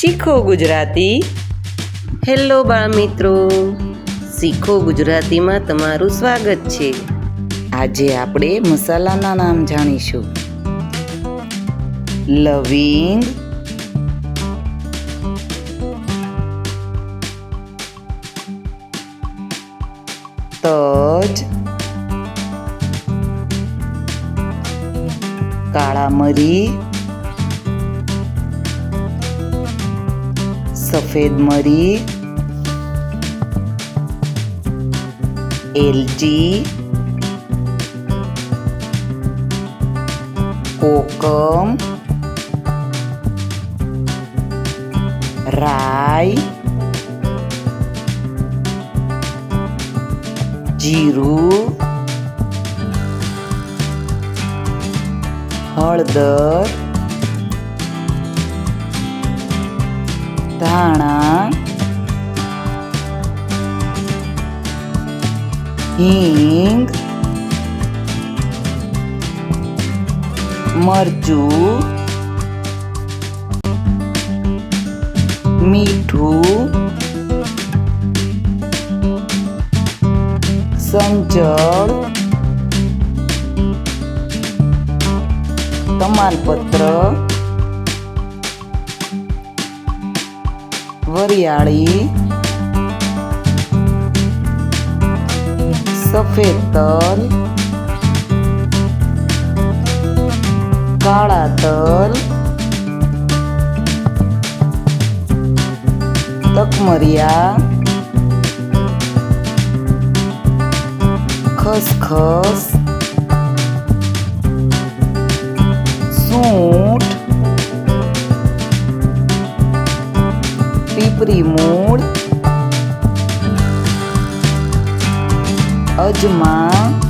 શીખો ગુજરાતી. હેલો બાળ મિત્રો શીખો ગુજરાતીમાં તમારું સ્વાગત છે. આજે આપણે મસાલાના નામ જાણીશું. લવિંગ. તજ. કાળા મરી સફેદ મરી એલચી કોકમ રાઈ જીરું હળદર ધાણા હિંગ મરચું મીઠું સંચળ તમાલપત્ર વરિયાળી સફેદ તલ કાળા તલ તકમરિયા ખસખસ મૂળ અજમા